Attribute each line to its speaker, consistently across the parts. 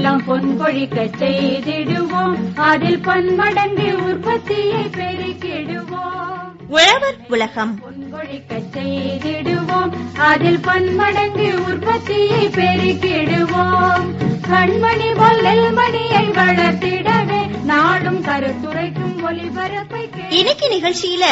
Speaker 1: எல்லாம் பொன்பொழிக்க செய்திடுவோம். அதில் பன்மடங்கு உற்பத்தியை பெருக்கிடுவோம்.
Speaker 2: உழவர் உலகம்.
Speaker 1: பொன்பொழிக்க செய்திடுவோம். அதில் பன்மடங்கு உற்பத்தியை பெருக்கிடுவோம். கண்மணி போல் நெல்மணியை வளர்த்திடவே நாடும் கருத்துரைக்கும் ஒளிபரப்பை
Speaker 2: இன்னைக்கு நிகழ்ச்சியில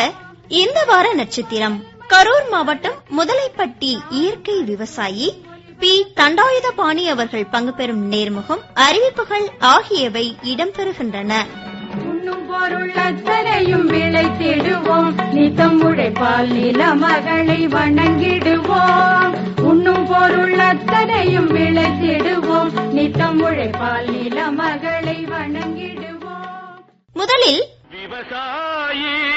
Speaker 2: இந்த வார நட்சத்திரம். கரூர் மாவட்டம் முதலைப்பட்டி இயற்கை விவசாயி பி தண்டாயுதபாணி அவர்கள் பங்கு பெறும் நேர்முகம் அறிவிப்புகள் ஆகியவை இடம்பெறுகின்றன
Speaker 1: உண்ணும் பொருள் அத்தனையும் விளைத்திடுவோம் நித்தம் உழைப்பால் நில மகளை வணங்கிடுவோம். உண்ணும் பொருள் அத்தனையும் விளைத்திடுவோம் நித்தம் உழைப்பால் நில மகளை வணங்கிடுவோம்.
Speaker 2: முதலில்
Speaker 3: விவசாயி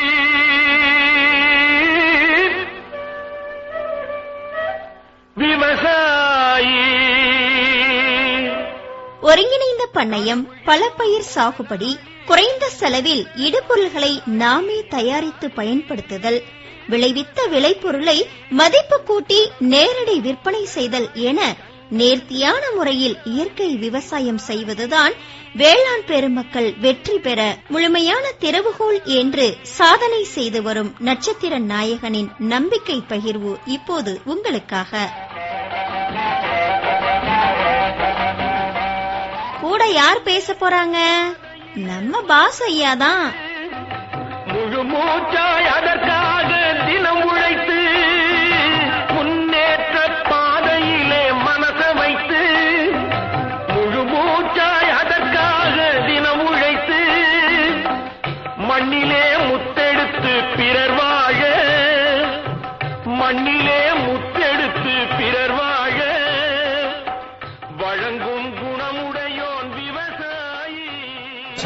Speaker 2: ஒருங்கிணைந்த பண்ணையம் பல பயிர் சாகுபடி குறைந்த செலவில் இடுபொருள்களை நாமே தயாரித்து பயன்படுத்துதல் விளைவித்த விளைபொருளை மதிப்பு கூட்டி நேரடி விற்பனை செய்தல் என நேர்த்தியான முறையில் இயற்கை விவசாயம் செய்வதுதான் வேளாண் பெருமக்கள் வெற்றி பெற முழுமையான திறவுகோல் என்று சாதனை செய்து வரும் நட்சத்திர நாயகனின் நம்பிக்கை பகிர்வு இப்போது உங்களுக்காக. கூட யார் பேச போறாங்க? நம்ம பாஸ் ஐயா தான்
Speaker 3: முழு மூச்சாய் அதற்காக தினம் உழைத்து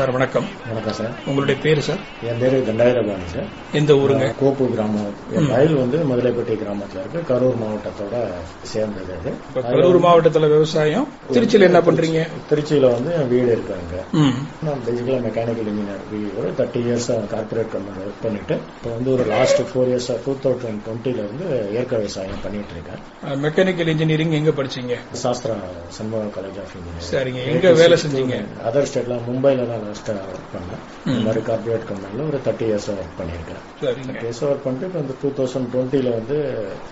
Speaker 4: சார் வணக்கம்.
Speaker 5: வணக்கம் சார்.
Speaker 4: உங்களுடைய பேரு சார்?
Speaker 5: என் பேரு தண்டாயிரபாணி சார்.
Speaker 4: எந்த ஊருங்க?
Speaker 5: கோப்பு கிராமம். என் வயல் வந்து முதலைப்பட்டி கிராமத்துல இருக்கு. கரூர் மாவட்டத்தோட சேர்ந்தது அது.
Speaker 4: கரூர் மாவட்டத்துல விவசாயம். திருச்சியில என்ன பண்றீங்க?
Speaker 5: திருச்சியில வந்து வீடு இருக்கு அங்க.
Speaker 4: ம்.
Speaker 5: நான் பேசிக்கலா மெக்கானிக்கல் இன்ஜினியர் ஒரு thirty years corporate company work பண்ணிட்டு இப்போ வந்து ஒரு last four years two thousand டுவெண்ட்டில இருந்து இயற்கை விவசாயம் பண்ணிட்டு இருக்கேன்.
Speaker 4: மெக்கானிக்கல் இன்ஜினியரிங் எங்க படிச்சீங்க?
Speaker 5: Sastra Shanmugha college of engineering
Speaker 4: சரிங்க. எங்க வேலை செஞ்சீங்க?
Speaker 5: அதர் ஸ்டேட்ல மும்பைல தான் லாஸ்ட் ஒர்க் பண்ணேன். இந்த மாதிரி கார்பரேட் கம்பெனில ஒரு தேர்ட்டி இயர்ஸ் ஒர்க் பண்ணியிருக்கேன்
Speaker 4: சரிங்க.
Speaker 5: கேஸ் ஒர்க் பண்ணிட்டு இப்போ இந்த டூ தௌசண்ட் டுவெண்ட்டில வந்து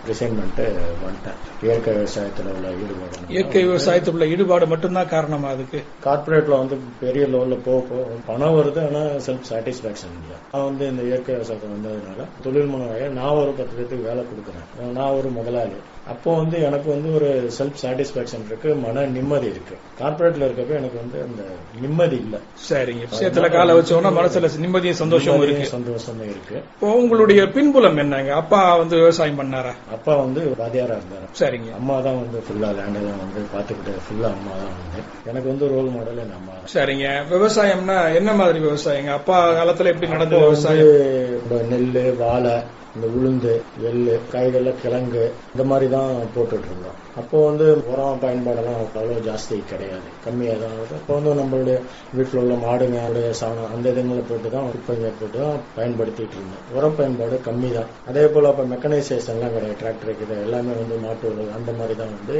Speaker 5: ரிசைன் பண்ணிட்டு வந்துட்டேன். இயற்கை விவசாயத்துல உள்ள ஈடுபாடு
Speaker 4: இயற்கை விவசாயத்துல உள்ள ஈடுபாடு மட்டும்தான் காரணமா அதுக்கு?
Speaker 5: கார்பரேட்ல வந்து பெரிய லெவல்ல போக போக பணம் வருது ஆனா செல்ஃப் சாட்டிஸ்பாக்சன் இல்லை. நான் வந்து இந்த இயற்கை விவசாயத்தை வந்ததுனால தொழில் முனைவாக நான் ஒரு பத்து பேருக்கு வேலை கொடுக்குறேன். நான் ஒரு முதலாளி. அப்போ வந்து எனக்கு வந்து ஒரு செல்ஃப் சாட்டிஸ்பாக்சன் இருக்கு மன நிம்மதி இருக்கு. கார்பரேட்ல இருக்கப்ப எனக்கு வந்து அந்த நிம்மதி இல்ல.
Speaker 4: சரிங்க. விஷயத்துல கால வச்சோம்னா மனசுல நிம்மதியும் சந்தோஷமும் இருக்கு.
Speaker 5: சந்தோஷமும் இருக்கு.
Speaker 4: இப்போ உங்களுடைய பின்புலம் என்னங்க? அப்பா வந்து விவசாயம் பண்ணாரா?
Speaker 5: அப்பா வந்து வாதியாரா இருந்தாரு.
Speaker 4: சரிங்க.
Speaker 5: அம்மா தான் வந்து ஃபுல்லா லேண்டெல்லாம் வந்து பாத்துக்கிட்டு ஃபுல்லா அம்மா தான் வந்து. எனக்கு வந்து ரோல் மாடல் என் அம்மா.
Speaker 4: சரிங்க. விவசாயம்னா என்ன மாதிரி விவசாயங்க? அப்பா காலத்துல எப்படி நடந்தது
Speaker 5: அப்போ
Speaker 4: விவசாயம்?
Speaker 5: நெல்லு வாழை இந்த உளுந்து எள்ளு காய்கறில கிழங்கு இந்த மாதிரி தான் போட்டுட்டு இருந்தோம் அப்போ வந்து உரம் பயன்பாடெல்லாம் அவ்வளோ ஜாஸ்தி கிடையாது. கம்மியாக தான் ஆகுது அப்போ வந்து நம்மளுடைய வீட்டில் உள்ள மாடுங்க அதோடைய சாணம் அந்த இதுங்களை போட்டு தான் குப்பைங்க போட்டு தான் பயன்படுத்திட்டு இருந்தோம். உரம் பயன்பாடு கம்மி தான் அதே போல் அப்போ மெக்கனைசேஷன்லாம் கிடையாது. டிராக்டருக்கு இது எல்லாமே வந்து மாட்டு உழவு அந்த மாதிரி தான் வந்து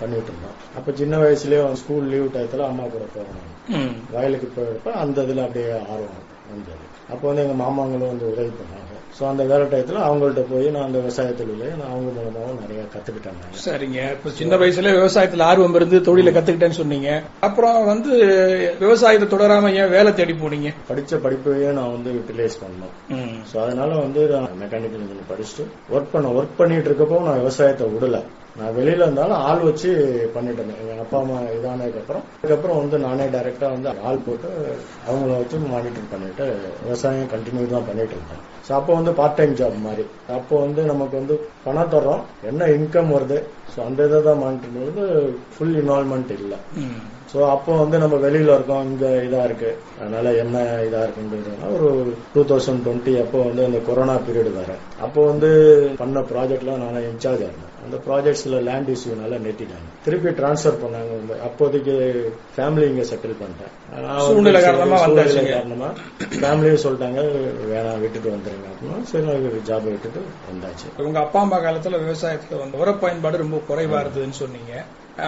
Speaker 5: பண்ணிட்டு இருந்தோம். அப்போ சின்ன வயசுலயே ஸ்கூல் லீவ் டயத்தில் அம்மா கூட
Speaker 4: ம்.
Speaker 5: வயலுக்கு போயிருப்ப அந்த இதுல அப்படியே ஆர்வம் வந்தது. அப்போ வந்து எங்க மாமாங்களும் வந்து உதவி பண்ணாங்க. ஸோ அந்த வேலை டயத்துல அவங்கள்ட்ட போய் நான் அந்த விவசாய தொழிலை நான் அவங்க மூலமாவும் நிறைய கத்துக்கிட்டேன் நான்.
Speaker 4: சரிங்க. இப்ப சின்ன வயசுல விவசாயத்துல ஆர்வம் இருந்து தொழிலை கத்துக்கிட்டேன்னு சொன்னீங்க. அப்புறம் வந்து விவசாயத்தை தொடராம ஏன் வேலை தேடி போனீங்க?
Speaker 5: படிச்ச படிப்பையே நான் வந்து யூட்டிலைஸ் பண்ணோம். ஸோ அதனால வந்து நான் மெக்கானிக்கல் இன்ஜினியர் படிச்சுட்டு ஒர்க் பண்ண ஒர்க் பண்ணிட்டு இருக்கப்போ நான் விவசாயத்தை விடல. நான் வெளியில இருந்தாலும் ஆள் வச்சு பண்ணிட்டு இருந்தேன் எங்க அப்பா அம்மா இதானதுக்கு அப்புறம். அதுக்கப்புறம் வந்து நானே டைரக்டா வந்து ஆள் போட்டு அவங்கள வச்சு மானிட்டர் பண்ணிட்டு விவசாயம் கண்டினியூ தான் பண்ணிட்டு இருந்தேன். ஸோ அப்போ வந்து பார்ட் டைம் ஜாப் மாதிரி. அப்போ வந்து நமக்கு வந்து பணம் தர்றோம். என்ன இன்கம் வருது? ஸோ அந்த இதை தான் மானிட்டர் பண்ணுறது. ஃபுல் இன்வால்மெண்ட் இல்லை. ஸோ அப்போ வந்து நம்ம வெளியில இருக்கோம். இங்க இதா இருக்கு. அதனால என்ன இதா இருக்குன்றதுனா ஒரு டூ தௌசண்ட் டுவெண்ட்டி அப்போ வந்து இந்த கொரோனா பீரியட் வேற. அப்போ வந்து பண்ண ப்ராஜெக்ட்லாம் நான் இன்சார்ஜ் இருந்தேன். அந்த ப்ராஜெக்ட்ஸ்ல லேண்ட் இஷ்யூனால நிறுத்திட்டாங்க திருப்பி டிரான்ஸ்ஃபர் பண்ணாங்க. அப்போதைக்கு ஃபேமிலி இங்க செட்டில் பண்ணிட்டேன்
Speaker 4: சூழ்நிலை காரணமா
Speaker 5: சூழ்நிலை
Speaker 4: வந்தாச்சுங்க.
Speaker 5: காரணமா ஃபேமிலியும் சொல்லிட்டாங்க வேணாம் விட்டுட்டு வந்துருங்க. அப்படின்னா சரி ஜாப் விட்டுட்டு வந்தாச்சு.
Speaker 4: உங்க அப்பா அம்மா காலத்துல விவசாயத்துல வந்து உர பயன்பாடு ரொம்ப குறைவா இருந்ததுன்னு சொன்னீங்க.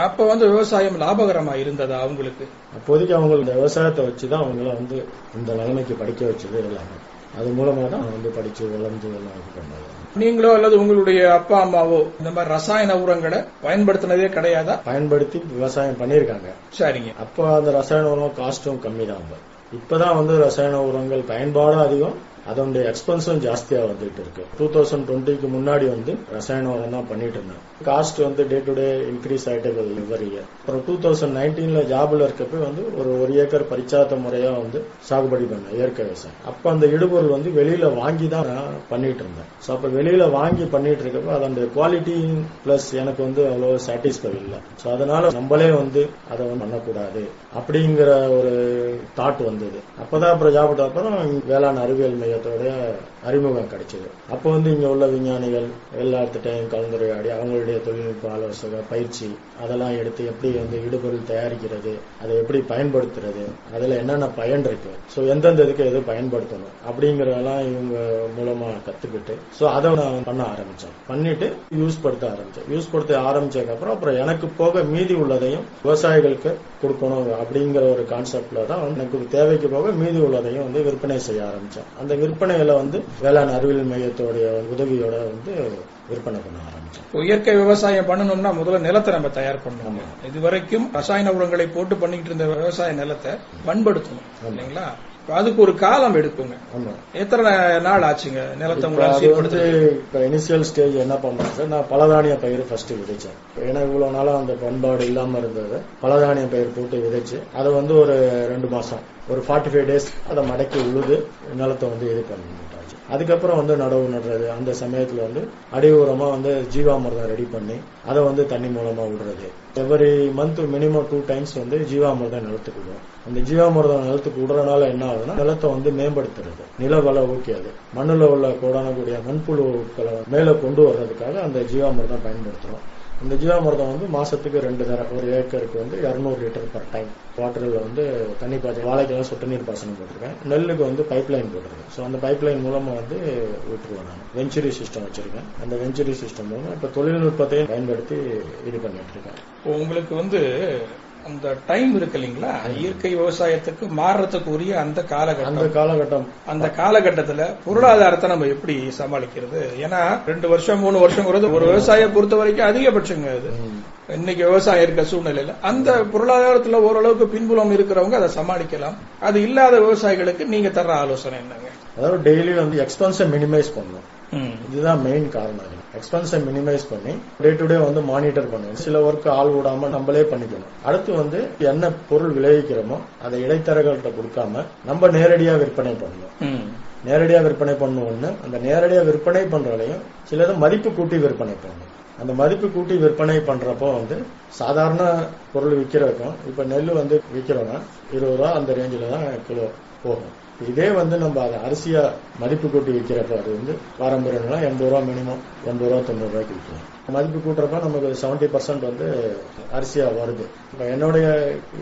Speaker 4: அப்ப வந்து விவசாயம் லாபகரமா இருந்ததா அவங்களுக்கு?
Speaker 5: அப்போதைக்கு அவங்க இந்த விவசாயத்தை வச்சுதான் அவங்கள வந்து இந்த நிலைமைக்கு படிக்க வச்சது எல்லாமே. அது மூலமா தான் வந்து படிச்சு வளர்ந்து எல்லாம் இது பண்ணாங்க.
Speaker 4: நீங்களோ அல்லது உங்களுடைய அப்பா அம்மாவோ இந்த மாதிரி ரசாயன உரங்களை பயன்படுத்தினதே கிடையாதா?
Speaker 5: பயன்படுத்தி விவசாயம் பண்ணியிருக்காங்க.
Speaker 4: சரிங்க.
Speaker 5: அப்போ அந்த ரசாயன உரம் காஸ்டும் கம்மி தான் இப்பதான் வந்து ரசாயன உரங்கள் பயன்பாடும் அதிகம். அதனுடைய எக்ஸ்பென்ஸும் ஜாஸ்தியா வந்துட்டு இருக்கு. டூ தௌசண்ட் டுவெண்ட்டிக்கு முன்னாடி வந்து ரசாயன உரம் தான் பண்ணிட்டு இருந்தேன் காஸ்ட் வந்து டே டு டே இன்க்ரீஸ் ஆயிட்டே போகுது இயர் அப்புறம் டூ தௌசண்ட் நைன்டீன்ல ஜாப்ல இருக்கப்ப வந்து ஒரு ஒரு ஏக்கர் பரிச்சாத்த முறையா வந்து சாகுபடி பண்ணேன் இயற்கை விவசாயம். அப்ப அந்த இடுபொருள் வந்து வெளியில வாங்கி தான் நான் பண்ணிட்டு இருந்தேன். ஸோ அப்ப வெளியில வாங்கி பண்ணிட்டு இருக்கப்ப அதனுடைய குவாலிட்டி பிளஸ் எனக்கு வந்து அவ்வளோ சாட்டிஸ்ஃபை இல்லை. ஸோ அதனால நம்மளே வந்து அதை வந்து பண்ணக்கூடாது அப்படிங்கிற ஒரு தாட் வந்தது. அப்பதான் அப்புறம் ஜாப் அப்புறம் வேளாண் அறிவியல் மையத்தோட அறிமுகம் கிடைச்சது. அப்போ வந்து இங்க உள்ள விஞ்ஞானிகள் எல்லாத்துட்டையும் கலந்துரையாடி அவங்களுடைய தொழில்நுட்ப ஆலோசகர் பயிற்சி அதெல்லாம் எடுத்து எப்படி வந்து இடுபொருள் தயாரிக்கிறது அதை எப்படி பயன்படுத்துறது அதுல என்னென்ன பயன் இருக்கு? ஸோ எந்தெந்த இதுக்கு எது பயன்படுத்தணும்? அப்படிங்கறதெல்லாம் இவங்க மூலமா கத்துக்கிட்டு ஸோ அதை நான் பண்ண ஆரம்பிச்சேன். பண்ணிட்டு யூஸ் படுத்த ஆரம்பிச்சேன். யூஸ் படுத்த ஆரம்பிச்சதுக்கு அப்புறம் அப்புறம் எனக்கு போக மீதி உள்ளதையும் விவசாயிகளுக்கு கொடுக்கணும் அப்படிங்கிற ஒரு கான்செப்ட்ல தான் எனக்கு தேவைக்கு போக மீதி உள்ளதையும் வந்து விற்பனை செய்ய ஆரம்பிச்சேன். அந்த விற்பனையில வந்து வேளாண் அறிவியல் மையத்தோடைய உதவியோட வந்து விற்பனை பண்ண ஆரம்பிச்சேன்
Speaker 4: இப்போ இயற்கை விவசாயம் பண்ணணும்னா முதல்ல நிலத்தை நம்ம தயார் பண்ணணும். இது வரைக்கும் ரசாயன உரங்களை போட்டு பண்ணிட்டு இருந்த விவசாய நிலத்தை பண்படுத்தணும் இல்லைங்களா? அதுக்கு ஒரு காலம் எடுக்குங்க. எத்தனை நாள் ஆச்சுங்க? நிலத்தை சீர்படுத்த
Speaker 5: இப்ப இனிஷியல் ஸ்டேஜ் என்ன பண்ணேன் சார் நான் பலதானிய பயிர் ஃபர்ஸ்ட் விதைச்சேன். ஏன்னா இவ்வளவு நாளா அந்த பண்பாடு இல்லாம இருந்தது. பலதானிய பயிர் போட்டு விதைச்சு அதை வந்து ஒரு ரெண்டு மாசம் ஒரு ஃபார்ட்டி ஃபைவ் டேஸ் அதை மடக்கி உழுது நிலத்தை வந்து இது பண்ணிட்டாச்சு அதுக்கப்புறம் வந்து நடவு நடுறது அந்த சமயத்துல வந்து அடி உரமா வந்து ஜீவாமிர்தம் ரெடி பண்ணி அதை வந்து தண்ணி மூலமா விடுறது every month minimum two times வந்து ஜீவாமிர்தம் நிலத்துக்கு விடுவோம் அந்த ஜீவாமிர்தம் நிலத்துக்கு விடுறதுனால என்ன ஆகுதுன்னா நிலத்தை வந்து மேம்படுத்துறது. நில வள ஊக்கியது மண்ணில் உள்ள கோடானக்கூடிய மண்புழுக்களை மேலே கொண்டு வர்றதுக்காக அந்த ஜீவாமிர்தம் பயன்படுத்துறோம். இந்த ஜீவாமிர்தம் வந்து மாசத்துக்கு ரெண்டு தரம் ஒரு ஏக்கருக்கு வந்து 200 லிட்டர் பர் டைம் வாட்டரில் வந்து தண்ணி பாய்ச்சி வாழைக்கெல்லாம் சொட்டு நீர் பாசனம் போட்டிருக்கேன். நெல்லுக்கு வந்து பைப் லைன் போட்டிருக்கேன். ஸோ அந்த பைப் லைன் வந்து விட்டுருவேன் நான். வெஞ்சுரி சிஸ்டம் வச்சிருக்கேன். அந்த வெஞ்சுரி சிஸ்டம் மூலம் இப்போ தொழில்நுட்பத்தையும் பயன்படுத்தி இது பண்ணிட்டு இருக்கேன்.
Speaker 4: இப்போ உங்களுக்கு வந்து அந்த டைம் இருக்கு இல்லைங்களா? இயற்கை விவசாயத்துக்கு மாறுறதுக்கு உரிய அந்த
Speaker 5: அந்த
Speaker 4: காலகட்டம்.
Speaker 5: காலகட்டம்
Speaker 4: அந்த காலகட்டத்துல பொருளாதாரத்தை நம்ம எப்படி சமாளிக்கிறது? ஏன்னா ரெண்டு வருஷம் மூணு வருஷங்கிறது ஒரு விவசாயியை பொறுத்த வரைக்கும் அதிகபட்சங்க அது. இன்னைக்கு விவசாயம் இருக்க சூழ்நிலையில. அந்த பொருளாதாரத்துல ஓரளவுக்கு பின்புலம் இருக்கிறவங்க அதை சமாளிக்கலாம். அது இல்லாத விவசாயிகளுக்கு நீங்க தர்ற ஆலோசனை என்னங்க?
Speaker 5: அதாவது டெய்லி வந்து எக்ஸ்பென்ஸை மினிமைஸ் பண்ணணும். இதுதான் மெயின் காரணம். எக்ஸ்பென்ஸை மினிமைஸ் பண்ணி டே டு டே வந்து மானிட்டர் பண்ணணும் சில ஒர்க் ஆள் விடாம நம்மளே பண்ணிக்கணும். அடுத்து வந்து என்ன பொருள் விளைவிக்கிறோமோ அதை இடைத்தரகர்கள்ட்ட கொடுக்காம நம்ம நேரடியா விற்பனை பண்ணணும். நேரடியா விற்பனை பண்ணணும் ஒண்ணு அந்த நேரடியா விற்பனை பண்றதையும் சிலது மதிப்பு கூட்டி விற்பனை பண்ணணும். அந்த மதிப்பு கூட்டி விற்பனை பண்றப்போ வந்து சாதாரண பொருள் விற்கிறதுக்கும் இப்ப நெல் வந்து விற்கிறோம்னா இருபது ரூபா அந்த ரேஞ்சில தான் கிலோ. போகும். இதே வந்து நம்ம அதை அரிசியா மதிப்பு கூட்டி விற்கிறப்ப அது வந்து பாரம்பரியம்னா எண்பது ரூபா மினிமம் எண்பது ரூபா தொண்ணூறு ரூபாய்க்கு விற்கும். மதிப்பு கூட்டுறப்ப நமக்கு செவன்டி பர்சன்ட் வந்து அரிசியா வருது. இப்ப என்னுடைய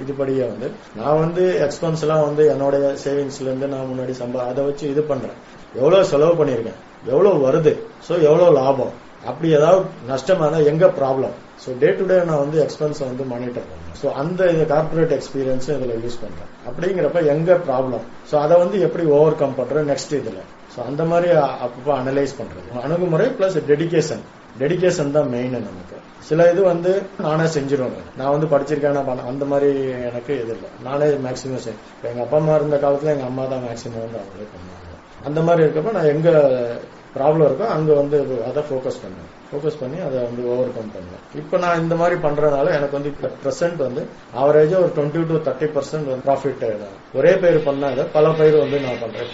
Speaker 5: இதுபடியே வந்து நான் வந்து எக்ஸ்பென்ஸ் எல்லாம் வந்து என்னுடைய சேவிங்ஸ்ல இருந்து நான் முன்னாடி சம்பா அதை வச்சு இது பண்றேன். எவ்வளவு செலவு பண்ணிருக்கேன் எவ்வளவு வருது. சோ எவ்வளவு லாபம். அப்படி ஏதாவது நஷ்டமான எங்க problem so day to day நான் வந்து எக்ஸ்பென்ஸ் வந்து மானிட்டர் பண்ணுறேன் ஸோ அந்த கார்பரேட் எக்ஸ்பீரியன்ஸும் இதில் யூஸ் பண்றேன். அப்படிங்கிறப்ப எங்க ப்ராப்ளம் ஸோ அதை வந்து எப்படி ஓவர் கம் பண்றேன் நெக்ஸ்ட் இதுல? ஸோ அந்த மாதிரி அப்பப்போ அனலைஸ் பண்றது. அணுகுமுறை பிளஸ் டெடிகேஷன் டெடிகேஷன் தான் மெயின் நமக்கு. சில இது வந்து நானே செஞ்சிருவேன். நான் வந்து படிச்சிருக்கேன் அந்த மாதிரி எனக்கு இது இல்லை. நானே மேக்சிமம் செய்யும் இப்போ எங்க அப்பா அம்மா இருந்த காலத்துல எங்க அம்மா தான் மேக்சிமம் வந்து அவங்களே பண்ணுவாங்க. அந்த மாதிரி இருக்கப்ப நான் எங்க ப்ராப்ளம் இருக்கோ? அங்க வந்து அதை ஃபோக்கஸ் பண்ணுவேன் ஃபோக்கஸ் பண்ணி அதை வந்து ஓவர் கம் பண்ணுவேன் இப்போ நான் இந்த மாதிரி பண்றதுனால எனக்கு வந்து ப்ரெசென்ட் வந்து ஆவரேஜா ஒரு டுவெண்ட்டி டு தேர்ட்டி பர்சன்ட் வந்து ப்ராஃபிட் ஒரே பயிர் பண்ணாத பல பயிர் வந்து நான் பண்றேன்.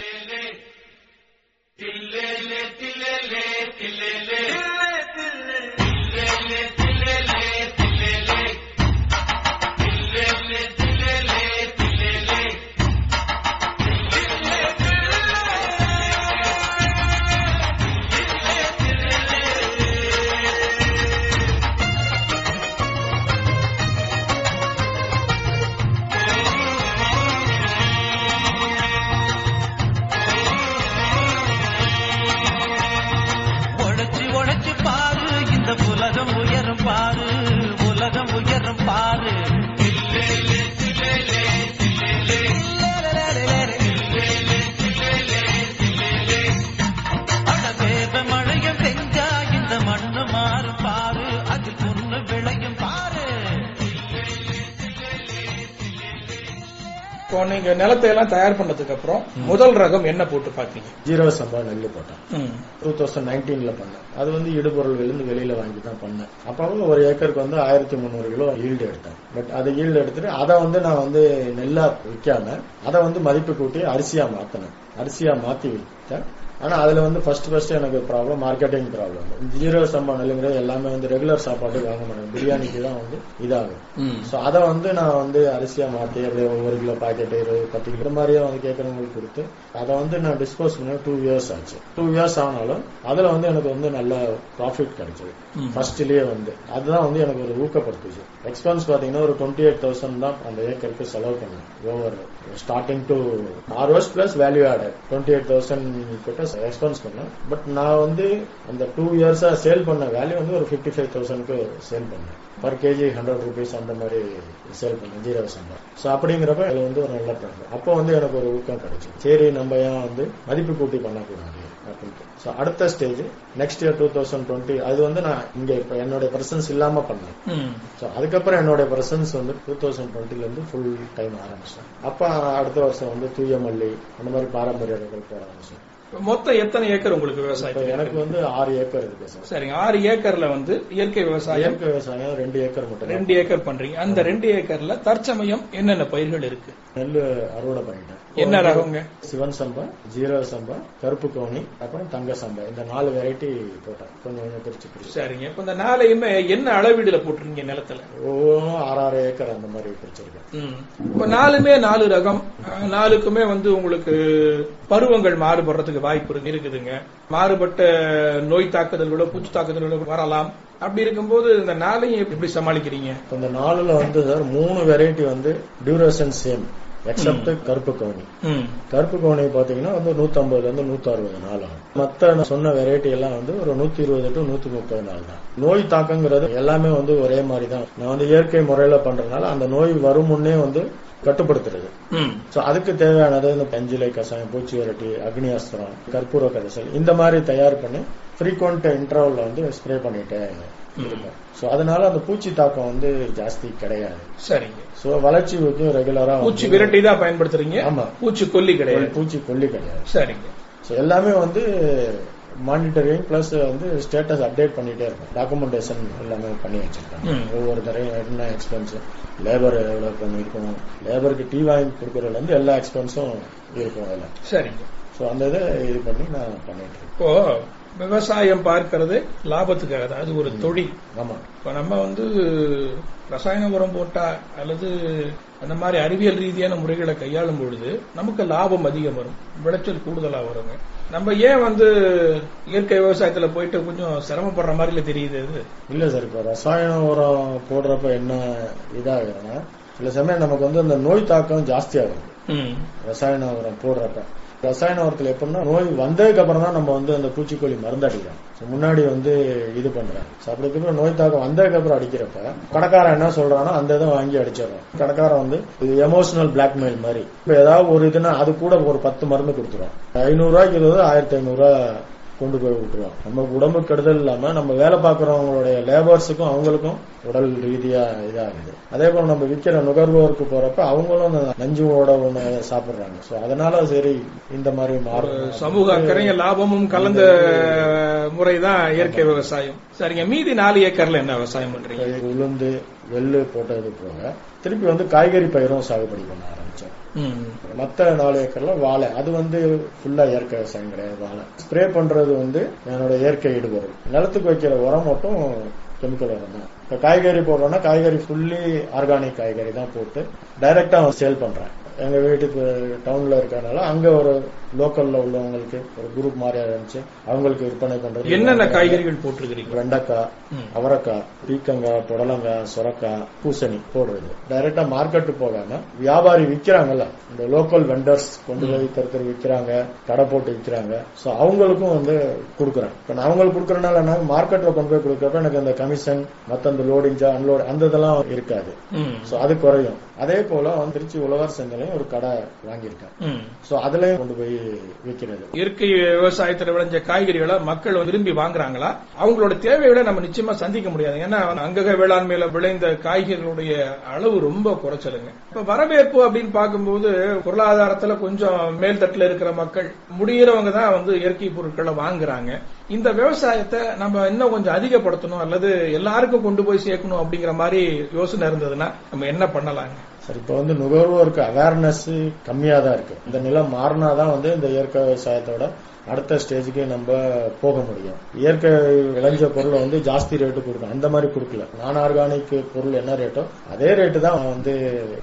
Speaker 4: நீங்க நிலத்தை எல்லாம் தயார் பண்ணதுக்கு அப்புறம் முதல் ரகம் என்ன போட்டு பாத்தீங்க?
Speaker 5: ஜீரோ சம்பா நெல் போட்டேன். டூ தௌசண்ட் நைன்டீன்ல பண்ணேன். அது வந்து இடுபொருள் விழுந்து வெளியில வாங்கி தான் பண்ணேன். அப்போ ஒரு ஏக்கருக்கு வந்து ஆயிரத்தி முந்நூறு கிலோ ஈல்டு எடுத்தேன் பட் அதை ஈல்டு எடுத்துட்டு அதை வந்து நான் வந்து நெல்லா விற்காம அதை வந்து மதிப்பு கூட்டி அரிசியா மாத்தினேன். அரிசியா மாத்தி விற்றேன் ஆனா அதுல வந்து ஃபர்ஸ்ட் ஃபர்ஸ்ட் எனக்கு ப்ராப்ளம் மார்க்கெட்டிங் ப்ராப்ளம் ஜீரோ சம்பா நெல்லுங்கிறது எல்லாமே வந்து ரெகுலர் சாப்பாடு வாங்க மாட்டேன் பிரியாணிக்கு தான் வந்து இதாகும். ஸோ அதை வந்து நான் வந்து அரிசியா மாத்தி அப்படியே ஒவ்வொரு கிலோ பாக்கெட் இருபது பத்து கிலோ மாதிரியே வந்து கேட்கறவங்களுக்கு கொடுத்து அதை வந்து நான் டிஸ்போஸ் பண்ண டூ இயர்ஸ் ஆச்சு. டூ இயர்ஸ் ஆனாலும் அதுல வந்து எனக்கு வந்து நல்ல ப்ராஃபிட் கிடைச்சது. ஃபர்ஸ்ட்லயே வந்து. அதுதான் வந்து எனக்கு ஒரு ஊக்கப்படுத்துச்சு. எக்ஸ்பென்ஸ் பாத்தீங்கன்னா ஒரு டுவெண்ட்டி எயிட் தௌசண்ட் தான் அந்த ஏக்கருக்கு செலவு பண்ணேன். Over starting to harvest plus value added twenty eight thousand கிட்ட எக்ஸ்பென்ஸ் பண்ணேன். பட் நான் வந்து அந்த டூ இயர்ஸா சேல் பண்ண வேல்யூ வந்து ஒரு ஃபிஃப்டி ஃபைவ் தௌசண்ட்க்கு சேல் பண்ணேன். பர் கேஜி ஹண்ட்ரட் ருபீஸ் அந்த மாதிரி சேல் பண்ணேன். ஜீரோ சம்பா. ஸோ அப்படிங்கிறப்ப அது வந்து ஒரு நல்ல ப்ராஃபிட் அப்போ வந்து எனக்கு ஒரு ஊக்கம் கிடைச்சு சரி நம்ம ஏன் வந்து மதிப்பு கூட்டி பண்ணக்கூடாது? அப்படின்ட்டு ஸோ அடுத்த stage next year two thousand twenty அது வந்து நான் இங்க இப்போ என்னோட பிரசன்ஸ் இல்லாம பண்ணேன். ஸோ அதுக்கப்புறம் என்னோட பிரசன்ஸ் வந்து டூ தௌசண்ட் டுவெண்ட்டில இருந்து ஃபுல் டைம் ஆரம்பிச்சேன். அப்ப அடுத்த வருஷம் வந்து தூய மல்லி அந்த மாதிரி பாரம்பரிய போட ஆரம்பிச்சேன்.
Speaker 4: மொத்தம் எத்தனை ஏக்கர் உங்களுக்கு விவசாயம்
Speaker 5: எனக்கு வந்து ஆறு ஏக்கர் இருக்கு சார்.
Speaker 4: சரிங்க ஆறு ஏக்கர்ல வந்து இயற்கை விவசாயம்.
Speaker 5: இயற்கை விவசாயம் ரெண்டு ஏக்கர் மட்டும்.
Speaker 4: ரெண்டு ஏக்கர் பண்றீங்க. அந்த ரெண்டு ஏக்கர்ல தற்சமயம் என்னென்ன பயிர்கள் இருக்கு?
Speaker 5: நெல் அறுவடை பண்ணிட்டேன்.
Speaker 4: என்ன ரகங்க?
Speaker 5: சிவன் சம்பா ஜீரோ சம்பா கருப்பு கவுனி அப்புறம் தங்க சம்பா. இந்த நாலு வெரைட்டி போட்டேன். கொஞ்சம் கொஞ்சம் பிரிச்சு
Speaker 4: சரிங்க. இப்ப இந்த நாளையுமே என்ன அளவீடுல போட்டிருக்கீங்க நிலத்துல?
Speaker 5: ஒவ்வொன்றும் ஆறாறு ஏக்கர் அந்த மாதிரி பிரிச்சிருக்கேன்.
Speaker 4: இப்ப நாலுமே நாலு ரகம். நாலுக்குமே வந்து உங்களுக்கு பருவங்கள் மாறுபடுறதுக்கு வாய்ப்பு இருக்கு- இருக்குதுங்க. மாறுபட்ட நோய் தாக்குதல்களோ பூச்சி தாக்குதல்களோ வரலாம். அப்படி இருக்கும்போது இந்த நாளையும் எப்படி சமாளிக்கிறீங்க?
Speaker 5: இந்த நாலுல வந்து சார் மூணு வெரைட்டி வந்து டியூரேஷன் சேம் எக்ஸப்ட் கருப்பு கவுனி. கருப்பு கவுனி பாத்தீங்கன்னா வந்து 150 இருந்து 160 நாள் ஆகும். மத்த சொன்ன வெரைட்டி எல்லாம் வந்து ஒரு 120 டு 130 நாள் தான். நோய் தாக்கங்கிறது எல்லாமே வந்து ஒரே மாதிரி தான். நான் வந்து இயற்கை முறையில பண்றதுனால அந்த நோய் வரும் முன்னே வந்து கட்டுப்படுத்துறது. சோ அதுக்கு தேவையானது இந்த பஞ்சிலை கசாயம் பூச்சி விரட்டி அக்னி அஸ்திரம் கற்பூர கரைசல் இந்த மாதிரி தயார் பண்ணி ஃப்ரீக்வெண்ட் இன்டர்வல்ல வந்து ஸ்ப்ரே பண்ணிட்டே இருக்கும் சோ அதனால அந்த பூச்சி தாக்கம் வந்து ஜாஸ்தி கிடையாது.
Speaker 4: சரிங்க.
Speaker 5: சோ வளர்ச்சிக்கும் ரெகுலரா
Speaker 4: பூச்சி விரட்டி தான் பயன்படுத்துறீங்க?
Speaker 5: ஆமா.
Speaker 4: பூச்சி கொல்லி கிடையாது.
Speaker 5: பூச்சி கொல்லி கிடையாது.
Speaker 4: சரிங்க.
Speaker 5: ஸோ எல்லாமே வந்து மானிட்டரிங் பிளஸ் வந்து ஸ்டேட்டஸ் அப்டேட் பண்ணிட்டே இருக்கும். டாக்குமெண்டேஷன் எல்லாமே பண்ணி வச்சிருக்காங்க. ஒவ்வொரு தரையும் என்ன எக்ஸ்பென்ஸ் லேபர் எவ்வளவு பண்ணிருக்கும் லேபருக்கு டீ வாங்கி கொடுக்கறதுல இருந்து எல்லா எக்ஸ்பென்ஸும் இருக்கும் அதுல.
Speaker 4: சரிங்க.
Speaker 5: ஸோ அந்த இதை இது பண்ணி நான் பண்ணிட்டு
Speaker 4: இப்போ விவசாயம் பார்க்கிறது லாபத்துக்காக தான். அது ஒரு தொழில்.
Speaker 5: ஆமா.
Speaker 4: இப்ப நம்ம வந்து ரசாயன உரம் போட்டா அல்லது அந்த மாதிரி அறிவியல் ரீதியான முறைகளை கையாளும் பொழுது நமக்கு லாபம் அதிகம் வரும். விளைச்சல் கூடுதலா வருங்க. நம்ம ஏன் வந்து இயற்கை விவசாயத்துல போயிட்டு கொஞ்சம் சிரமப்படுற மாதிரில தெரியுது அது.
Speaker 5: இல்ல சார் இப்போ ரசாயன உரம் போடுறப்ப என்ன இதாகுதுன்னா சில சமயம் நமக்கு வந்து அந்த நோய் தாக்கம் ஜாஸ்தியாகும்.
Speaker 4: ம்.
Speaker 5: ரசாயன உரம் போடுறப்ப. ரசாயன உரத்துல எப்படின்னா நோய் வந்ததுக்கு அப்புறம் தான் நம்ம வந்து அந்த பூச்சிக்கொல்லி மருந்து அடிக்கிறோம். முன்னாடி வந்து இது பண்றேன். சாப்பிடறதுக்கு அப்படி நோய் தாக்கம் வந்ததுக்கு அப்புறம் அடிக்கிறப்ப கடைக்காரன் என்ன சொல்றானோ அந்த இதை வாங்கி அடிச்சிடறோம். கடைக்காரன் வந்து இது எமோஷனல் பிளாக்மெயில் மாதிரி. இப்ப ஏதாவது ஒரு இதுன்னா அது கூட ஒரு பத்து மருந்து கொடுத்துரும். ஐநூறு ரூபாய்க்கு இருபது ஆயிரத்தி ஐநூறு ரூபாய் கொண்டு போய் விட்டுருவோம் நம்ம உடம்பு கெடுதல் இல்லாம நம்ம வேலை பார்க்கறவங்களுடைய லேபர்ஸுக்கும் அவங்களுக்கும் உடல் ரீதியா இதாகுது. அதே போல நம்ம விற்கிற நுகர்வோருக்கு போறப்ப அவங்களும் நஞ்சுவோட ஒண்ணு சாப்பிடுறாங்க. சோ அதனால சரி இந்த மாதிரி மாறும்.
Speaker 4: சமூக அக்கறையும் லாபமும் கலந்த முறைதான் இயற்கை விவசாயம். சரிங்க மீதி நாலு ஏக்கர்ல என்ன விவசாயம் பண்றீங்க?
Speaker 5: உளுந்து வெள்ளு போட்டது போக திருப்பி வந்து காய்கறி பயிரும் சாகுபடி பண்ண ஆரம்பிச்சேன் மற்ற நாலு ஏக்கர்ல வாழை. அது வந்து ஃபுல்லா இயற்கை விவசாயம் கிடையாது வாழை. ஸ்ப்ரே பண்றது வந்து என்னோட இயற்கை இடுபொருள் நிலத்துக்கு வைக்கிற உரம் மட்டும் கெமிக்கல் உரம் தான். இப்ப காய்கறி போடுறோம்னா காய்கறி ஃபுல்லி ஆர்கானிக் காய்கறி தான் போட்டு டைரக்டா சேல் பண்றேன். எங்க வீட்டுக்கு டவுன்ல இருக்கனால அங்க ஒரு லோக்கல்ல உள்ளவங்களுக்கு ஒரு குரூப் மாதிரி ஆரம்பிச்சு அவங்களுக்கு விற்பனை பண்றது.
Speaker 4: என்னென்ன காய்கறிகள் போட்டிருக்கிறீங்க
Speaker 5: வெண்டைக்காய். அவரைக்காய் பீக்கங்காய் புடலங்காய் சுரக்காய் பூசணி போடுறது. டைரக்டா மார்க்கெட்டு போகாம வியாபாரி விக்கிறாங்கல்ல இந்த லோக்கல் வெண்டர்ஸ் கொண்டு போய் தெரு தெரு விக்கிறாங்க கடை போட்டு விக்கிறாங்க. சோ அவங்களுக்கும் வந்து கொடுக்குறேன். இப்ப நான் அவங்களுக்கு கொடுக்கறனால மார்க்கெட்ல கொண்டு போய் கொடுக்கறப்ப எனக்கு அந்த கமிஷன் மத்த அந்த லோடிங் அன்லோட் அந்த இதெல்லாம் இருக்காது. சோ அது குறையும். அதே போல திருச்சி உழவர் சந்தையிலையும் ஒரு கடை வாங்கியிருக்கேன். சோ அதுலயும் கொண்டு போய் விற்கிறது
Speaker 4: இயற்கை விவசாயத்துல விளைஞ்ச காய்கறிகளை மக்கள் விரும்பி வாங்குறாங்களா? அவங்களோட தேவைகளை நம்ம நிச்சயமா சந்திக்க முடியாது. ஏன்னா அங்கக வேளாண்மையில விளைந்த காய்கறிகளுடைய அளவு ரொம்ப குறைச்சலுங்க. இப்ப வரவேற்பு அப்படின்னு பார்க்கும்போது பொருளாதாரத்துல கொஞ்சம் மேல்தட்டுல இருக்கிற மக்கள் முடிகிறவங்க தான் வந்து இயற்கை பொருட்களை வாங்குறாங்க. இந்த விவசாயத்தை நம்ம இன்னும் கொஞ்சம் அதிகப்படுத்தணும் அல்லது எல்லாருக்கும் கொண்டு போய் சேர்க்கணும் அப்படிங்கிற மாதிரி யோசனை இருந்ததுன்னா நம்ம என்ன பண்ணலாங்க?
Speaker 5: சார் இப்ப வந்து நுகர்வோருக்கு அவேர்னஸ் கம்மியா தான் இருக்கு. இந்த நிலம் மாறினாதான் வந்து இந்த இயற்கை விவசாயத்தோட அடுத்த ஸ்டேஜுக்கு நம்ம போக முடியும். இயற்கை விளைஞ்ச பொருளை வந்து ஜாஸ்தி ரேட்டு கொடுக்கணும். அந்த மாதிரி கொடுக்கல. நான் ஆர்கானிக் பொருள் என்ன ரேட்டோ அதே ரேட்டு தான் வந்து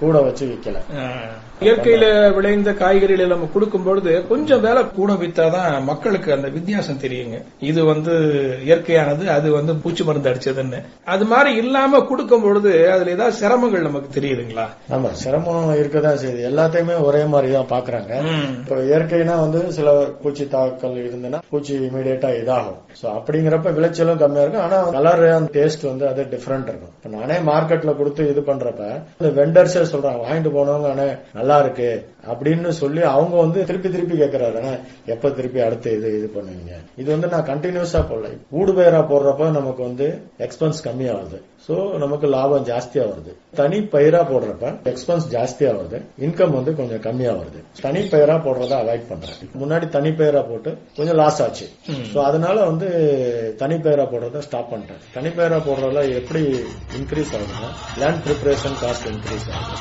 Speaker 5: கூட வச்சு விக்கல.
Speaker 4: ஆஹ், இயற்கையில விளைந்த காய்கறிகளை நம்ம கொடுக்கும் பொழுது கொஞ்சம் வேலை கூட வித்தாதான் மக்களுக்கு அந்த வித்தியாசம் தெரியுங்க. இது வந்து இயற்கையானது அது வந்து பூச்சி மருந்து அடிச்சதுன்னு. அது மாதிரி இல்லாம கொடுக்கும் பொழுது அதுல ஏதாவது சிரமங்கள் நமக்கு தெரியுதுங்களா?
Speaker 5: ஆமா சிரமம் இருக்கதான் செய்யுது. எல்லாத்தையுமே ஒரே மாதிரி தான் பாக்குறாங்க. இப்போ இயற்கைனா வந்து சில பூச்சி தாக்கல் இருந்ததுன்னா பூச்சி இமீடியட்டா இதாகும். சோ அப்படிங்கிறப்ப விளைச்சலும் கம்மியா இருக்கும். ஆனா கலர் அந்த டேஸ்ட் வந்து அது டிஃபரெண்ட் இருக்கும். இப்ப நானே மார்க்கெட்ல கொடுத்து இது பண்றப்ப இந்த வெண்டர்ஸே சொல்றாங்க வாங்கிட்டு போனவங்க அண்ணே நல்லா இருக்கு. அப்படின்னு சொல்லி அவங்க வந்து திருப்பி திருப்பி கேட்கறாரு அண்ணே எப்ப திருப்பி அடுத்து இது இது பண்ணுவீங்க? இது வந்து நான் கண்டினியூஸா போடல. ஊடுபயரா போடுறப்ப நமக்கு வந்து எக்ஸ்பென்ஸ் கம்மியாகுது சோ நமக்கு லாபம் ஜாஸ்தியா வருது. தனி பயிரா போடுறப்ப எக்ஸ்பென்ஸ் ஜாஸ்தியா வருது. இன்கம் வந்து கொஞ்சம் கம்மியா வருது. தனி பயிரா போடுறத அவாய்ட் பண்றேன். முன்னாடி தனி பயிரா போட்டு கொஞ்சம் லாஸ் ஆச்சு. சோ அதனால வந்து தனி பயிரா போடுறத ஸ்டாப் பண்ணிட்டேன் தனி பயிரா போடுறதுல எப்படி இன்க்ரீஸ் ஆகுதுன்னா லேண்ட் ப்ரிப்பரேஷன் காஸ்ட் இன்க்ரீஸ் ஆகுது.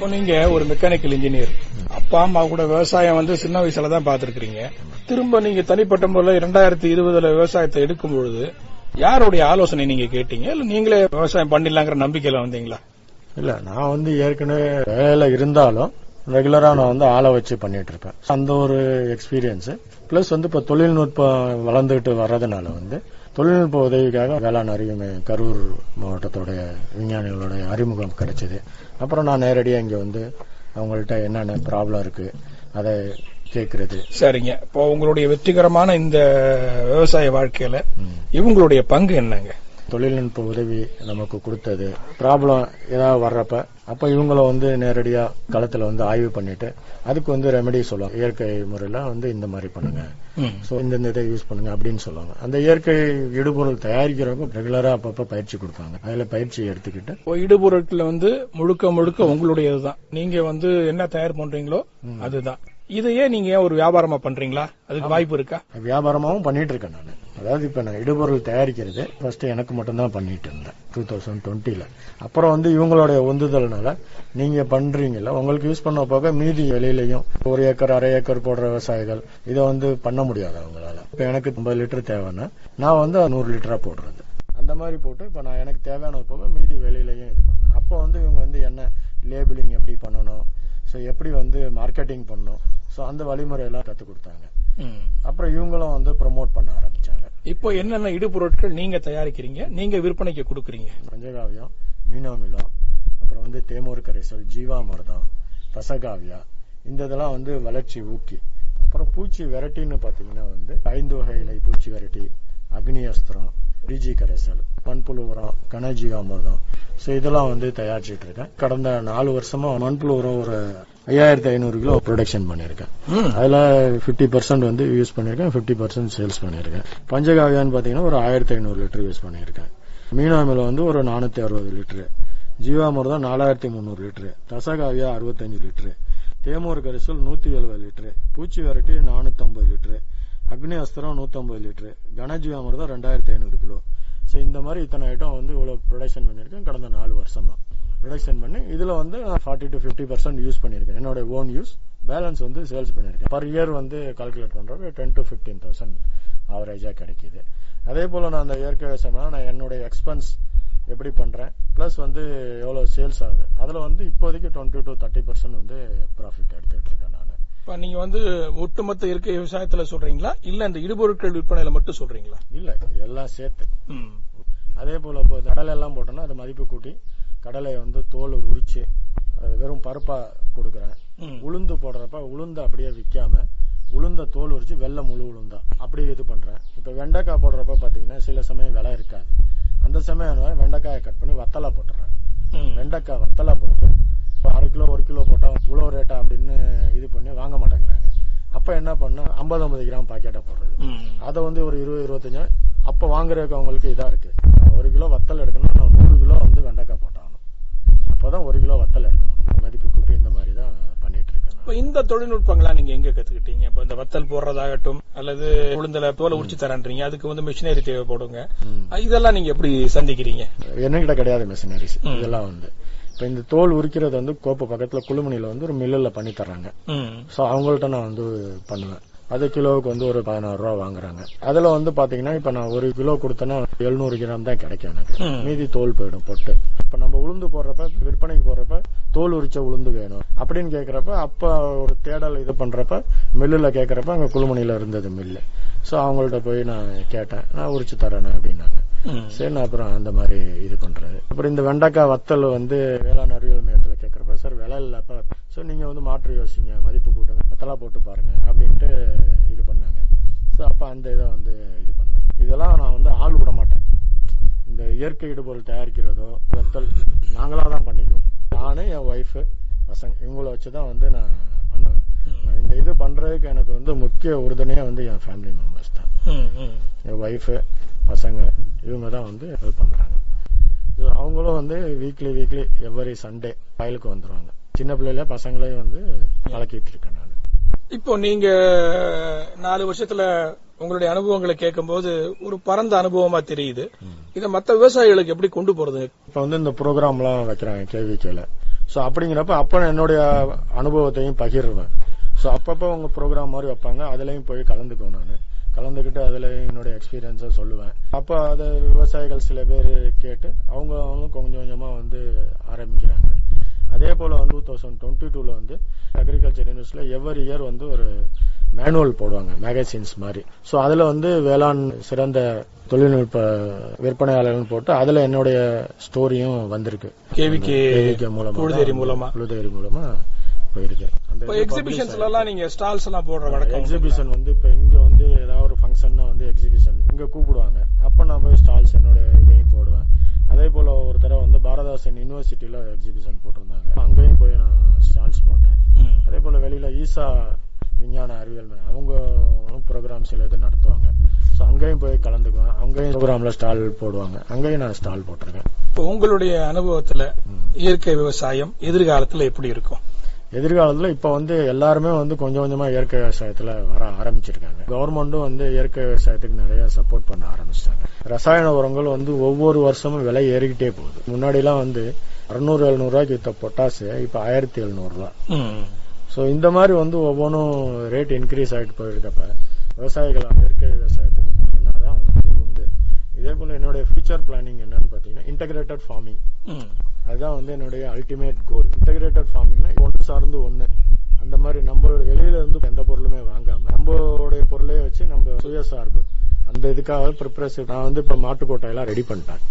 Speaker 4: இப்போ நீங்க ஒரு மெக்கானிக்கல் இன்ஜினியர் அப்பா அம்மா கூட விவசாயம் வந்து சின்ன வயசுல தான் பாத்துருக்கீங்க திரும்ப நீங்க தனிப்பட்ட முறையில் இரண்டாயிரத்தி இருபதுல விவசாயத்தை எடுக்கும் பொழுது யாருடைய ஆலோசனை நீங்க கேட்டீங்க? இல்ல நீங்களே விவசாயம் பண்ணிடலாங்கிற நம்பிக்கையில வந்தீங்களா?
Speaker 5: இல்ல நான் வந்து ஏற்கனவே வேலை இருந்தாலும் ரெகுலரா நான் வந்து ஆளை வச்சு பண்ணிட்டு இருப்பேன். அந்த ஒரு எக்ஸ்பீரியன்ஸ் பிளஸ் வந்து இப்ப தொழில்நுட்பம் வளர்ந்துகிட்டு வர்றதுனால வந்து தொழில்நுட்ப உதவிக்காக வேளாண் அறிவுமை கரூர் மாவட்டத்தோடைய விஞ்ஞானிகளுடைய அறிமுகம் கிடைச்சது. அப்புறம் நான் நேரடியா இங்க வந்து அவங்கள்ட்ட என்னென்ன ப்ராப்ளம் இருக்கு அதை கேட்கறது
Speaker 4: சரிங்க. இப்போ உங்களுடைய வெற்றிகரமான இந்த விவசாய வாழ்க்கையில இவங்களுடைய பங்கு என்னங்க?
Speaker 5: தொழில்நுட்ப உதவி நமக்கு கொடுத்தது. ப்ராப்ளம் ஏதாவது வர்றப்ப அப்ப இவங்கள வந்து நேரடியா களத்துல வந்து ஆய்வு பண்ணிட்டு அதுக்கு வந்து ரெமெடி சொல்லுவாங்க. இயற்கை முறையில வந்து இந்த மாதிரி பண்ணுங்க. சோ இந்த இதை யூஸ் பண்ணுங்க அப்படின்னு சொல்லுவாங்க. அந்த இயற்கை இடுபொருள் தயாரிக்கிறவங்க ரெகுலரா அப்பப்ப பயிற்சி கொடுப்பாங்க. அதுல பயிற்சி எடுத்துக்கிட்டு.
Speaker 4: இடுபொருட்கள் வந்து முழுக்க முழுக்க உங்களுடையதுதான். நீங்க வந்து என்ன தயார் பண்றீங்களோ அதுதான். இதையே நீங்க ஒரு வியாபாரமா பண்றீங்களா? அதுக்கு வாய்ப்பு இருக்கா?
Speaker 5: வியாபாரமாவும் பண்ணிட்டு இருக்கேன் நான். அதாவது இப்ப நான் இடுபொருள் தயாரிக்கிறது. ஃபர்ஸ்ட் எனக்கு மட்டும்தான் பண்ணிட்டு இருந்தேன். டூ தௌசண்ட் டுவெண்ட்டில அப்புறம் வந்து இவங்களுடைய உந்துதல்னால நீங்க பண்றீங்கல்ல உங்களுக்கு யூஸ் பண்ண போக மீதி வெளியிலையும் ஒரு ஏக்கர் அரை ஏக்கர் போடுற விவசாயிகள் இதை வந்து பண்ண முடியாது அவங்களால. இப்ப எனக்கு ஐம்பது லிட்டர் தேவைன்னா நான் வந்து நூறு லிட்டரா போடுறது. அந்த மாதிரி போட்டு இப்ப நான் எனக்கு தேவையான போக மீதி வெளியிலையும் இது பண்ணேன் அப்போ வந்து இவங்க வந்து என்ன லேபிளிங் எப்படி பண்ணணும்? ஸோ எப்படி வந்து மார்க்கெட்டிங் பண்ணணும்? ஸோ அந்த வழிமுறையெல்லாம் கற்றுக் கொடுத்தாங்க. அப்புறம் இவங்களும் வந்து ப்ரோமோட் பண்ண ஆரம்பிச்சாங்க.
Speaker 4: இப்போ என்னென்ன இடுபொருட்கள் நீங்க தயாரிக்கிறீங்க நீங்க விற்பனைக்கு கொடுக்குறீங்க?
Speaker 5: பஞ்சகாவியம் மீனோமிலம் அப்புறம் வந்து தேமூர் கரைசல் ஜீவாமிர்தம் தசகாவியா இந்த இதெல்லாம் வந்து வளர்ச்சி ஊக்கி. அப்புறம் பூச்சி வெரைட்டின்னு பாத்தீங்கன்னா வந்து ஐந்து வகையிலை பூச்சி வெரைட்டி அக்னி அஸ்திரம் பிஜி கரைசல் மண்புழு உரம் கனஜீவாமிர்தம். ஸோ இதெல்லாம் வந்து தயாரிச்சிட்டு இருக்கேன். கடந்த நாலு வருஷமா மண்புழு உரம் ஒரு ஐயாயிரத்தி ஐநூறு கிலோ ப்ரொடக்ஷன் பண்ணியிருக்கேன். அதுல 50% பர்சன்ட் வந்து யூஸ் பண்ணியிருக்கேன் 50% பர்சன்ட் சேல்ஸ் பண்ணியிருக்கேன். பஞ்சகாவியான்னு பாத்தீங்கன்னா ஒரு ஆயிரத்தி ஐநூறு லிட்டர் யூஸ் பண்ணியிருக்கேன். மீனாமில வந்து ஒரு நானூத்தி அறுபது லிட்டரு ஜீவாமிர்தம் நாலாயிரத்தி முந்நூறு லிட்டரு தசகாவியா அறுபத்தஞ்சு லிட்டரு தேமூர் கரிசல் நூத்தி எழுபது லிட்டரு பூச்சி வெரைட்டி நானூத்தி ஐம்பது லிட்டரு அக்னி அஸ்திரம் நூத்தி ஐம்பது லிட்டரு கனஜீவாமிர்தம் ரெண்டாயிரத்தி ஐநூறு கிலோ. ஸோ இந்த மாதிரி இத்தனை ஐட்டம் வந்து இவ்வளவு ப்ரொடக்ஷன் பண்ணியிருக்கேன். கடந்த நாலு வருஷமா. ப்ரொடக்ஷன் பண்ணி இதுல வந்து forty to fifty percent use பண்ணியிருக்கேன். என்னோட ஓன் யூஸ் பேலன்ஸ் வந்து சேல்ஸ் பண்ணியிருக்கேன். பர் இயர் வந்து கால்குலேட் பண்றப்ப டென் டு ஃபிஃப்டீன் தௌசண்ட் ஆவரேஜா கிடைக்குது. அதே போல நான் அந்த இயற்கை விவசாயம்னா நான் என்னுடைய எக்ஸ்பென்ஸ் எப்படி பண்றேன்? பிளஸ் வந்து எவ்வளவு சேல்ஸ் ஆகுது? அதுல வந்து இப்போதைக்கு டுவெண்ட்டி டு தேர்ட்டி பர்சன்ட் வந்து ப்ராஃபிட் எடுத்துட்டு இருக்கேன் நான்.
Speaker 4: இப்ப நீங்க வந்து ஒட்டுமொத்த இயற்கை விவசாயத்துல சொல்றீங்களா? இல்ல இந்த இடுபொருட்கள் விற்பனையில மட்டும் சொல்றீங்களா?
Speaker 5: இல்ல எல்லாம் சேர்த்து. அதே போல இப்போ கடலை எல்லாம் போட்டோம்னா அது மதிப்பு கூட்டி கடலையை வந்து தோல் உரிச்சு வெறும் பருப்பா கொடுக்குறேன். உளுந்து போடுறப்ப உளுந்து அப்படியே விக்காம உளுந்த தோல் உரிச்சு வெள்ளை முழு உளுந்தா. அப்படி இது பண்றேன். இப்ப வெண்டைக்காய் போடுறப்ப பாத்தீங்கன்னா சில சமயம் விலை இருக்காது. அந்த சமயம் வெண்டைக்காயை கட் பண்ணி வத்தலா போட்டுறேன். வெண்டைக்காய் வத்தலா போட்டு இப்போ அரை கிலோ ஒரு கிலோ போட்டா இவ்வளோ ரேட்டா அப்படின்னு இது பண்ணி வாங்க மாட்டேங்கிறாங்க. அப்ப என்ன பண்ண ஐம்பது ஐம்பது கிராம் பாக்கெட்டா போடுறது. அதை வந்து ஒரு இருபது இருபத்தஞ்சு அப்ப வாங்குறதுக்கு அவங்களுக்கு இதா இருக்கு நான் ஒரு கிலோ வத்தல் எடுக்கணும்னா நான் நூறு கிலோ வந்து வெண்டைக்காய் போட்டாகணும் அப்பதான் ஒரு கிலோ வத்தல் எடுக்க முடியும் மதிப்பு கூட்டி இந்த மாதிரி தான் பண்ணிட்டு
Speaker 4: தொழில்நுட்பங்களா நீங்க எங்க கத்துக்கிட்டீங்க? இப்ப இந்த வத்தல் போடுறதாகட்டும் அல்லது உளுந்தல தோலை உரிச்சு தரன்றீங்க. அதுக்கு வந்து மிஷினரி தேவைப்படுங்க. இதெல்லாம் நீங்க எப்படி சந்திக்கிறீங்க?
Speaker 5: என்கிட்ட கிடையாது மிஷினரிஸ். இதெல்லாம் வந்து இப்ப இந்த தோல் உரிக்கிறது வந்து கோப்பை பக்கத்துல குளுமணியில வந்து ஒரு மில்லுல பண்ணி தர்றாங்க. சோ அவங்கள்ட்ட நான் வந்து பண்ணுவேன். அது கிலோவுக்கு வந்து ஒரு பதினாறு ரூபா வாங்குறாங்க. அதுல வந்து பாத்தீங்கன்னா இப்ப நான் ஒரு கிலோ கொடுத்தேன்னா எழுநூறு கிராம் தான் கிடைக்கும் எனக்கு. மீதி தோல் போயிடும் பொட்டு. இப்ப நம்ம உளுந்து போடுறப்ப விற்பனைக்கு போடுறப்ப தோல் உரிச்ச உளுந்து வேணும். அப்படின்னு கேக்குறப்ப அப்ப ஒரு தேடல் இது பண்றப்ப மில்லுல கேக்குறப்ப அங்க குளுமணியில இருந்தது மில்லு. சோ அவங்கள்ட்ட போய் நான் கேட்டேன். நான் உரிச்சு தரேன் அப்படின்னாங்க. சரி நான் அப்புறம் அந்த மாதிரி இது பண்றது. அப்புறம் இந்த வெண்டைக்காய் வத்தல் வந்து வேளாண் அறிவியல் மையத்துல கேட்கறப்ப சார் விலை இல்லப்ப. சோ நீங்க வந்து மாற்று யோசிங்க. மதிப்பு கூட்டுங்க. வத்தலா போட்டு பாருங்க. அப்படின்ட்டு இது பண்ணாங்க சோ அப்ப அந்த இதை வந்து இது பண்ணேன். இதெல்லாம் நான் வந்து ஆள் விட மாட்டேன். இந்த இயற்கை இடுபொருள் தயாரிக்கிறதோ வத்தல் நாங்களா தான் பண்ணிக்குவோம். நானு என் ஒய்ஃப் பசங்க இவங்கள வச்சுதான் வந்து நான் பண்ணுவேன். இந்த இது பண்றதுக்கு எனக்கு வந்து முக்கிய உறுதுணையா வந்து என் ஃபேமிலி மெம்பர்ஸ் தான். என் ஒய்ஃபு பசங்க இவங்க தான் வந்து ஹெல்ப் பண்றாங்க. இது அவங்களும் வந்து வீக்லி வீக்லி எவ்வரி சண்டே வயலுக்கு வந்துருவாங்க. சின்ன பிள்ளையில பசங்களையும் வந்து பழக்கிட்டு இருக்கேன் நான்.
Speaker 4: இப்போ நீங்க நாலு வருஷத்துல உங்களுடைய அனுபவங்களை கேட்கும்போது ஒரு பரந்த அனுபவமா தெரியுது. இதை மற்ற விவசாயிகளுக்கு எப்படி கொண்டு போறது?
Speaker 5: இப்ப வந்து இந்த ப்ரோக்ராம்லாம் வைக்கிறாங்க கேவிகேல ஸோ அப்படிங்கிறப்ப அப்ப நான் என்னுடைய அனுபவத்தையும் பகிர்வேன் ஸோ அப்பப்ப அவங்க ப்ரோக்ராம் மாதிரி வைப்பாங்க அதுலயும் போய் கலந்துக்குவேன் நான். கலந்துக்கிட்டு அதுல என்னுடைய எக்ஸ்பீரியன்ஸை சொல்லுவேன். அப்ப அதை விவசாயிகள் சில பேர் கேட்டு அவங்க அவங்க கொஞ்சம் கொஞ்சமா வந்து ஆரம்பிக்கிறாங்க. அதே போல வந்து டூ தௌசண்ட் டுவெண்ட்டி டூல வந்து அக்ரிகல்ச்சர் யூனிவர்சிட்டியில எவ்வரி இயர் வந்து ஒரு மேனுவல் போடுவாங்க மேகசின்ஸ் மாதிரி. சோ அதுல வந்து வேளாண் சிறந்த தொழில்நுட்ப விற்பனையாளர்கள் போட்டு அதுல என்னுடைய ஸ்டோரியும் வந்திருக்கு.
Speaker 4: கேவிகே
Speaker 5: மூலமா
Speaker 4: புழுதேரி மூலமா?
Speaker 5: புழுதேரி மூலமா போயிருக்கு அந்த
Speaker 4: இப்போ எக்ஸிபிஷன்ஸ்ல எல்லாம் நீங்க ஸ்டால்ஸ் எல்லாம் போடுற வழக்கம்?
Speaker 5: எக்ஸிபிஷன் வந்து இப்ப இங்க வந்து ஏதாவது ஒரு ஃபங்க்ஷன்னா வந்து எக்ஸிபிஷன் இங்க கூப்பிடுவாங்க. அப்ப நான் போய் ஸ்டால்ஸ் என்னோட இதையும் போடுவேன். அதே போல ஒரு தடவை வந்து பாரதாசன் யூனிவர்சிட்டியில எக்ஸிபிஷன் போட்டிருந்தாங்க. அங்கேயும் போய் நான் ஸ்டால்ஸ் போட்டேன். அதே போல வெளியில ஈசா விஞ்ஞான அறிவியல் மையம் அவங்க ப்ரோக்ராம்ஸ் சில இது நடத்துவாங்க. ஸோ அங்கேயும் போய் கலந்துக்குவேன் அங்கேயும் ப்ரோக்ராம்ல ஸ்டால் போடுவாங்க. அங்கேயும் நான் ஸ்டால் போட்டிருக்கேன்.
Speaker 4: இப்போ உங்களுடைய அனுபவத்துல இயற்கை விவசாயம் எதிர்காலத்துல எப்படி இருக்கும்?
Speaker 5: எதிர்காலத்துல இப்ப வந்து எல்லாருமே வந்து கொஞ்சம் கொஞ்சமா இயற்கை விவசாயத்துல வர ஆரம்பிச்சிருக்காங்க. கவர்மெண்ட்டும் வந்து இயற்கை விவசாயத்துக்கு நிறைய சப்போர்ட் பண்ண ஆரம்பிச்சிட்டாங்க. ரசாயன உரங்கள் வந்து ஒவ்வொரு வருஷமும் விலை ஏறிக்கிட்டே போகுது. முன்னாடி எல்லாம் வந்து அறுநூறு எழுநூறு ரூபாய்க்கு வித்த பொட்டாசு இப்ப ஆயிரத்தி எழுநூறு சோ இந்த மாதிரி வந்து ஒவ்வொன்றும் ரேட் இன்க்ரீஸ் ஆகிட்டு போயிருக்கப்ப விவசாயிகள் இயற்கை விவசாயத்துக்கு மாறினாதான் வந்து உண்டு. இதே போல என்னுடைய ஃபியூச்சர் பிளானிங் என்னன்னு பாத்தீங்கன்னா இன்டகிரேட்டட் ஃபார்மிங். அதுதான் வந்து என்னுடைய அல்டிமேட் கோல் இன்டகிரேட்டட் ஃபார்மிங்னா ஒன்று சார்ந்து ஒண்ணு. அந்த மாதிரி நம்ம வெளியில இருந்து எந்த பொருளுமே வாங்காம நம்மளுடைய பொருளே வச்சு நம்ம சுயசார்பு. அந்த இதுக்காக ப்ரிப்பரேஷன் நான் வந்து இப்ப மாட்டுக்கோட்டை எல்லாம் ரெடி பண்ணிட்டேன்.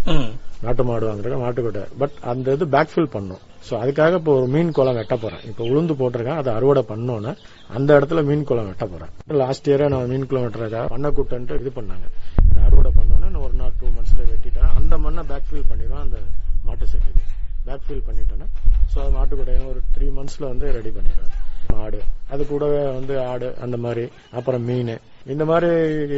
Speaker 5: நாட்டு மாடு வாங்குறதுக்கு மாட்டுக்கொட்டை. பட் அந்த இது பேக்ஃபில் பண்ணும். சோ அதுக்காக இப்போ ஒரு மீன் குளம் வெட்ட போறேன். இப்போ உளுந்து போட்டிருக்கேன். அதை அறுவடை பண்ணோன்னே அந்த இடத்துல மீன் குளம் வெட்ட போறேன். லாஸ்ட் இயரே நான் மீன் குளம் வெட்டுறதுக்காக பண்ணக்கூட்டன்ட்டு இது பண்ணாங்க. அறுவடை பண்ணோன்னே நான் ஒரு நாள் டூ மந்த்ஸ்ல வெட்டிட்டேன். அந்த மண்ணை பேக்ஃபில் பண்ணிடுவேன். அந்த மாட்டு செட்டுக்கு பேக்ஃபில் பண்ணிட்டேன்னா. சோ அது மாட்டுக்கொட்டையை ஒரு த்ரீ மந்த்ஸ்ல வந்து ரெடி பண்ணிடுவேன். அது கூடவே வந்து ஆடு அந்த மாதிரி அப்புறம் மீன். இந்த மாதிரி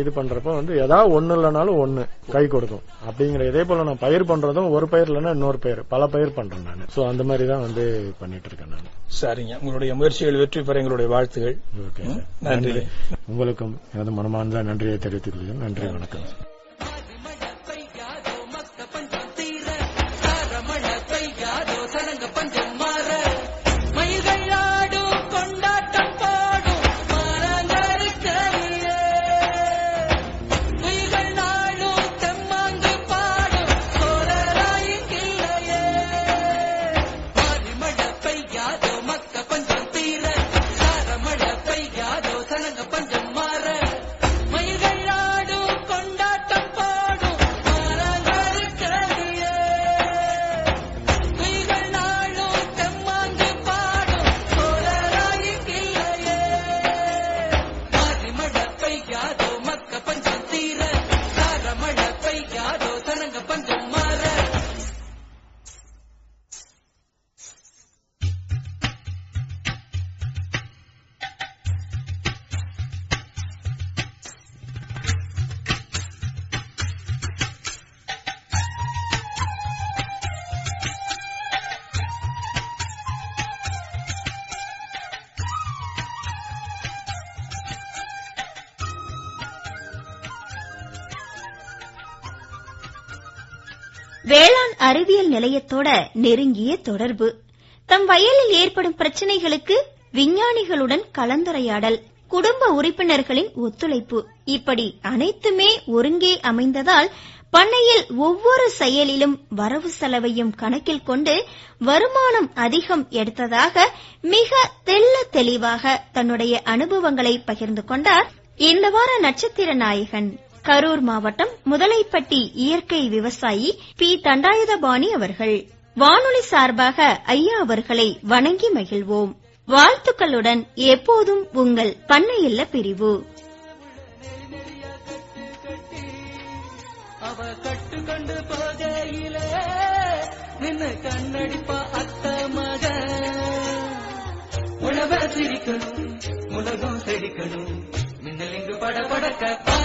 Speaker 5: இது பண்றப்ப வந்து ஏதாவது ஒண்ணு இல்லைனாலும் ஒண்ணு கை கொடுக்கும். அப்படிங்கிற இதே போல நான் பயிர் பண்றதும் ஒரு பயிர் இல்லைன்னா இன்னொரு பயிர் பல பயிர் பண்றேன் நான். சோ அந்த மாதிரி தான் வந்து பண்ணிட்டு இருக்கேன் நான்.
Speaker 4: சரிங்க. உங்களுடைய முயற்சிகள் வெற்றி பெற எங்களுடைய வாழ்த்துகள். நன்றி.
Speaker 5: உங்களுக்கும் எனது மனமார்ந்த நன்றியை தெரிவித்துக் கொள்கிறேன். நன்றி வணக்கம்.
Speaker 2: நிலையத்தோட நெருங்கிய தொடர்பு. தம் வயலில் ஏற்படும் பிரச்சனைகளுக்கு விஞ்ஞானிகளுடன் கலந்துரையாடல் குடும்ப உறுப்பினர்களின் ஒத்துழைப்பு. இப்படி அனைத்துமே ஒருங்கே அமைந்ததால் பண்ணையில் ஒவ்வொரு செயலிலும் வரவு செலவையும் கணக்கில் கொண்டு வருமானம் அதிகம் எடுத்ததாக மிக தெல்ல தெளிவாக தன்னுடைய அனுபவங்களை பகிர்ந்து கொண்டார் இந்த வார நட்சத்திர நாயகன். கரூர் மாவட்டம் முதலைப்பட்டி இயற்கை விவசாயி பி. தண்டாயுதபாணி அவர்கள். வானொலி சார்பாக ஐயா அவர்களை வணங்கி மகிழ்வோம். வாழ்த்துக்களுடன் எப்போதும் உங்கள் பண்ணையில்ல பிரிவு.
Speaker 6: அவ கட்டு கண்டு போகையிலே நின்னு கண்ணடிப்பா அத்த மக சிரிக்கணும் உலகம் செழிக்கணும். மின்னலிங்கு பட படக்க